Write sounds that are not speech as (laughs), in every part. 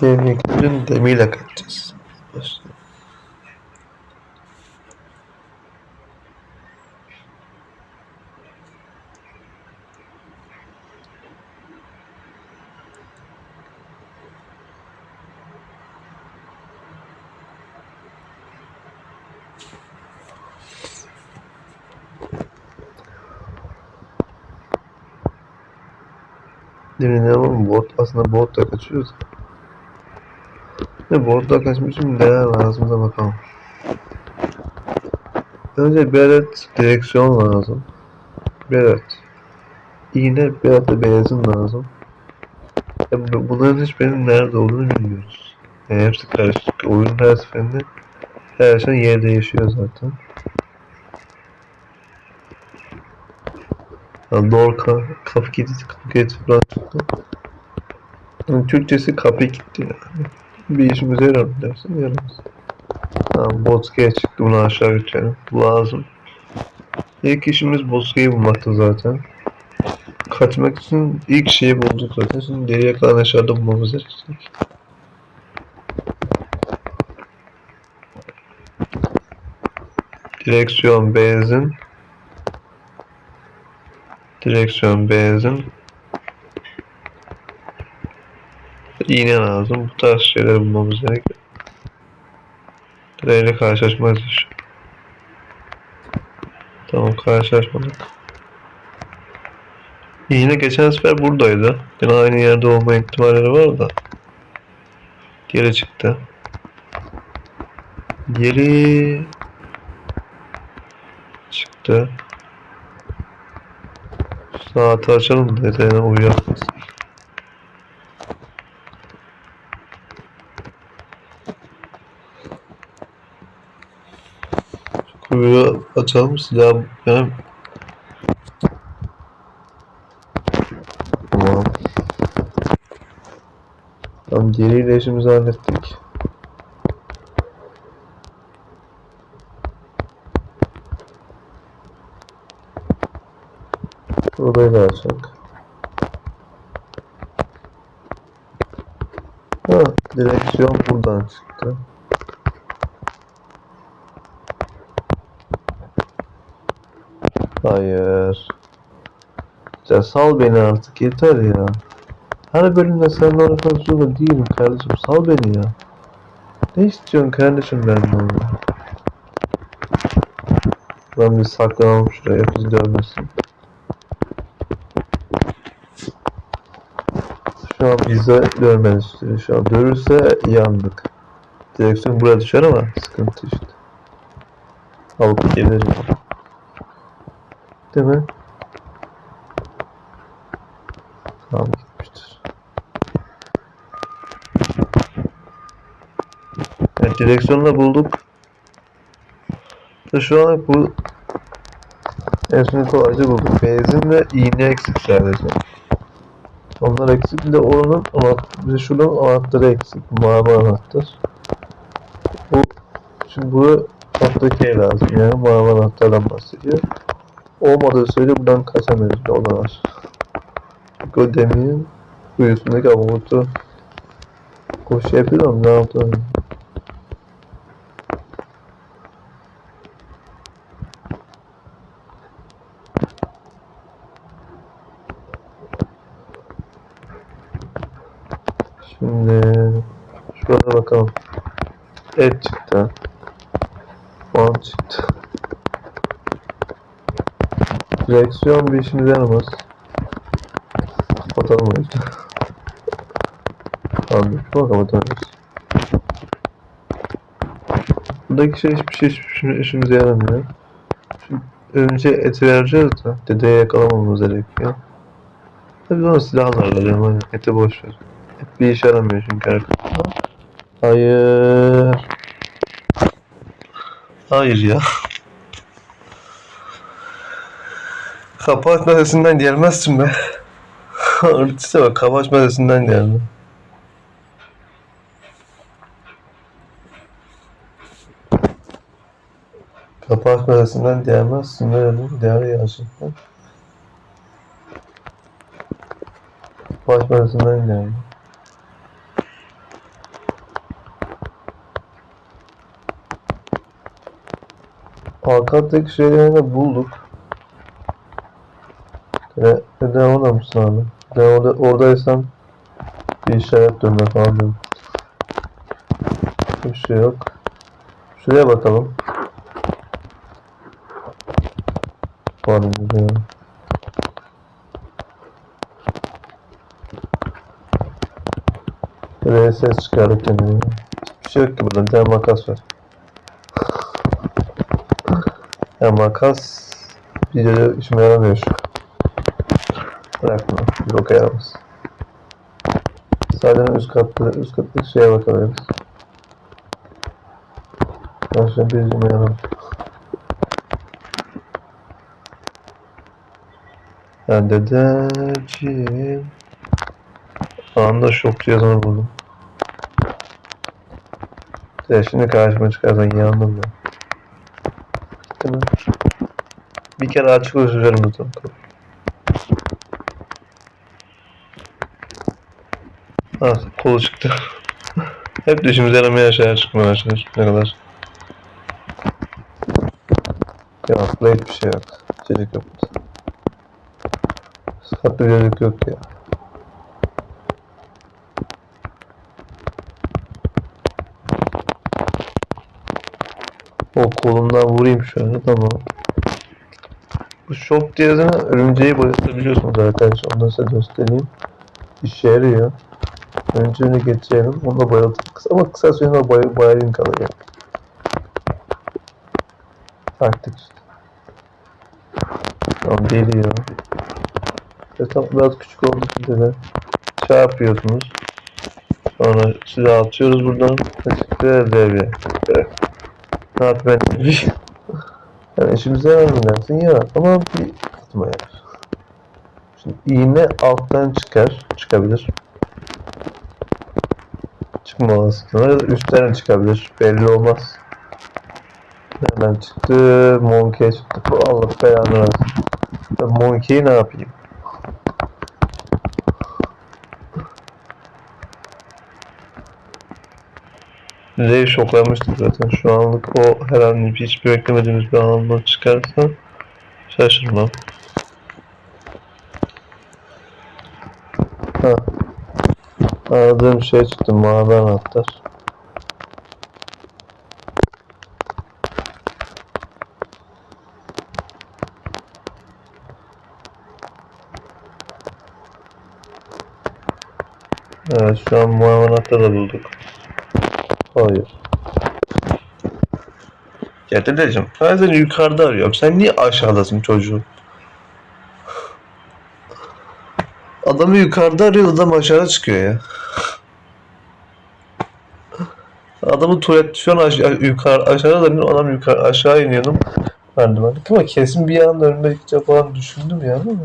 Demir demirle kaçacağız. Başla. Demin ne bot aslında bot da kaçıyoruz. Ne bot da kaçmışım ne lazım da bakalım. Önce bir adet direksiyon lazım. Bir adet. İğne bir adet benzin lazım. Ya bu- bunların hiçbirinin nerede olduğunu bilmiyoruz. Yani hepsi karışık. Oyunun her seferinde her şey yer değişiyor zaten. Ya Dorka, kapı kilidi, kapı kilidi falan çıktı. Yani Türkçesi kapı kilidi yani. Bir işimize yarar dersin? Yaramaz. Tamam, Botska'ya çıktı. Bunu aşağı götürelim. Lazım. İlk işimiz Botska'yı bulmaktı zaten. Kaçmak için ilk şeyi bulduk zaten. Şimdi geriye kalan aşağıda bulmamız gerekecek. Direksiyon, benzin. Direksiyon, benzin. İğne lazım. Bu tarz şeyler bulmamız gerekiyor. Direğiyle karşılaşmaz iş. Tamam karşılaşmadık. İğne geçen sefer buradaydı. Yine aynı yerde olma ihtimalleri var da. Geri çıktı. Geri çıktı. Saati açalım da detayına. Kuyruğu açalım silah benim. Tamam. Tamam geriyle işimizi hallettik. Burayı da açak. Ha, direksiyon buradan çıktı. Hayır. Ya sal beni artık yeter ya. Her bölümde seninle uğraşmak zorunda değilim kardeşim. Sal beni ya. Ne istiyorsun kardeşim benden ya? Ben bir saklanalım şuraya bizi görmesin. Şu an bize görmeni istiyor. Şu an görürse yandık. Direksiyon buraya düşer ama sıkıntı işte. Alıp gelirim. Değil mi? Tamam gitmiştir. Evet, direksiyonu da bulduk. Şu an bu Ensini kolayca bulduk. Benzin ve iğne eksik sadece. Onlar eksik bir de oranın anahtarı, bize şuradan anahtarı eksik. Mavi anahtar. Bu şimdi bu alttaki lazım. Yani mavi anahtardan bahsediyor. Olmadığı sürece buradan kaçamayız. O da var. O demirin kuyusundaki avutu koşu yapıyor ama ne yaptı? Şimdi şurada bakalım. Et çıktı. Puan çıktı. Direksiyon bir işimize yaramaz. Kapatalım o yüzden. Tamam, şunu kapatabiliriz. Buradaki şey hiçbir şey hiçbir şey işimize yaramıyor. Şimdi önce eti vereceğiz de dedeye yakalamamamız gerekiyor. Tabii sonra silahlarla diyorum hani eti boş ver. Et bir işe yaramıyor çünkü arkadaşlar. Hayır. Hayır ya. Kapı açma sesinden gelmezsin be. (laughs) Örtüse bak kapı açma sesinden geldi. Kapı açma sesinden gelmezsin be dedim. Değer gerçekten. Kapı açma sesinden geldi. Arka tek şeylerini bulduk. Neden orada mısın abi? Ben orada, oradaysan bir işaret dönme falan diyorum. Bir şey yok. Şuraya bakalım. Var mı ya? Buraya ses çıkardık kendine. Hiçbir şey yok ki burada. Bir tane makas var. Ya makas videoda işime yaramıyor şu. Bırakma. Bir boka yaramaz. Sadece üst katta, üst kattaki şeye bakabiliriz. Başka bir işime yaramaz. Ya dedeciğim. Anında şok yazını buldum. Ya şimdi karşıma çıkarsan yandım ben. Bir kere açık özürlerim lütfen. Ha kolu çıktı. Hep de işimize yaramaya aşağıya çıkmaya başladı ne kadar. Yok burada hiçbir şey yok. Çocuk yok. Sıkatlı bir çocuk yok ya. O kolumdan vurayım şöyle tamam. Bu şok cihazına örümceği boyatabiliyorsunuz arkadaşlar. Onu da size göstereyim. İşe yarıyor. Örümceğini geçirelim. Onu da kısa ama kısa sürede boy boyayın kalıyor. Taktik. Tamam geliyor. Ve tam biraz küçük oldu size de. Şey yapıyorsunuz. Sonra size atıyoruz buradan. Teşekkür ederim. Evet. Ne yapayım ben? (laughs) yani işimize yarar dersin ya ama bir kısma yarar. Şimdi iğne alttan çıkar, çıkabilir. Çıkma olasılığı ya da üstten çıkabilir. Belli olmaz. Nereden çıktı? Monkey çıktı. Allah belanı versin. Monkey'i ne yapayım? Rey şoklanmıştık zaten. Şu anlık o herhangi bir hiç beklemediğimiz bir anlamda çıkarsa şaşırmam. Ha. Aradığım şey çıktı. Mavi anahtar. Evet şu an mavi anahtarı bulduk. Hayır. Ya dedeciğim ben seni yukarıda arıyorum. Sen niye aşağıdasın çocuğum? Adamı yukarıda arıyor adam aşağıda çıkıyor ya. Adamın tuvalet şu an yukarı aşağıda da adam yukarı aşağı iniyordum. Merdiven. Ama kesin bir anda önüme gidecek falan düşündüm yani ama.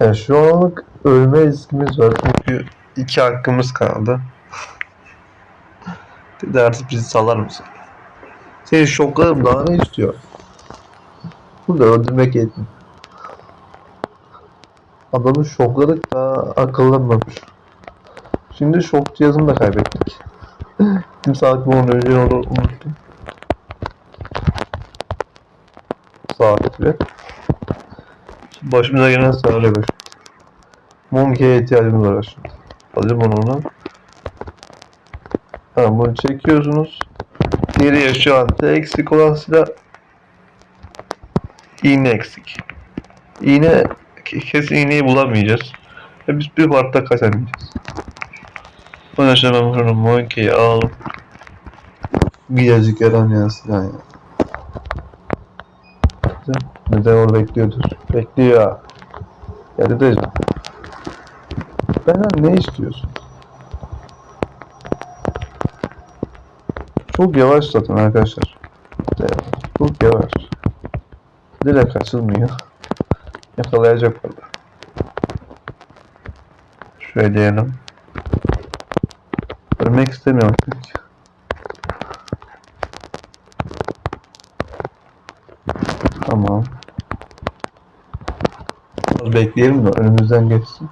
Yani şu anlık ölme riskimiz var çünkü iki hakkımız kaldı. Dedi artık bizi salar mısın? Seni şoklarım daha ne istiyor? Bunu da öldürmek yetin. Adamı şokladık daha akıllanmamış. Şimdi şok cihazını da kaybettik. Kimse aklıma onu önce onu unuttum. Saat ve başımıza gelen senaryo baş. Monkey'e ihtiyacımız var şimdi. Alayım onu ona. Ha, bunu çekiyorsunuz. Geriye şu an eksik olan silah iğne eksik. İğne kesin iğneyi bulamayacağız. Ve biz bir partta kaçamayacağız. Onun için ben bunu Monkey'i alalım. Birazcık yaramayan silah ya. Neden orada bekliyordur? Bekliyor. Ya dedeciğim. Benden ne istiyorsun? Çok yavaş zaten arkadaşlar. Çok yavaş. Direkt açılmıyor. Yakalayacak orada. Şöyle diyelim. Ölmek istemiyorum çünkü. Tamam. Bekleyelim de önümüzden geçsin.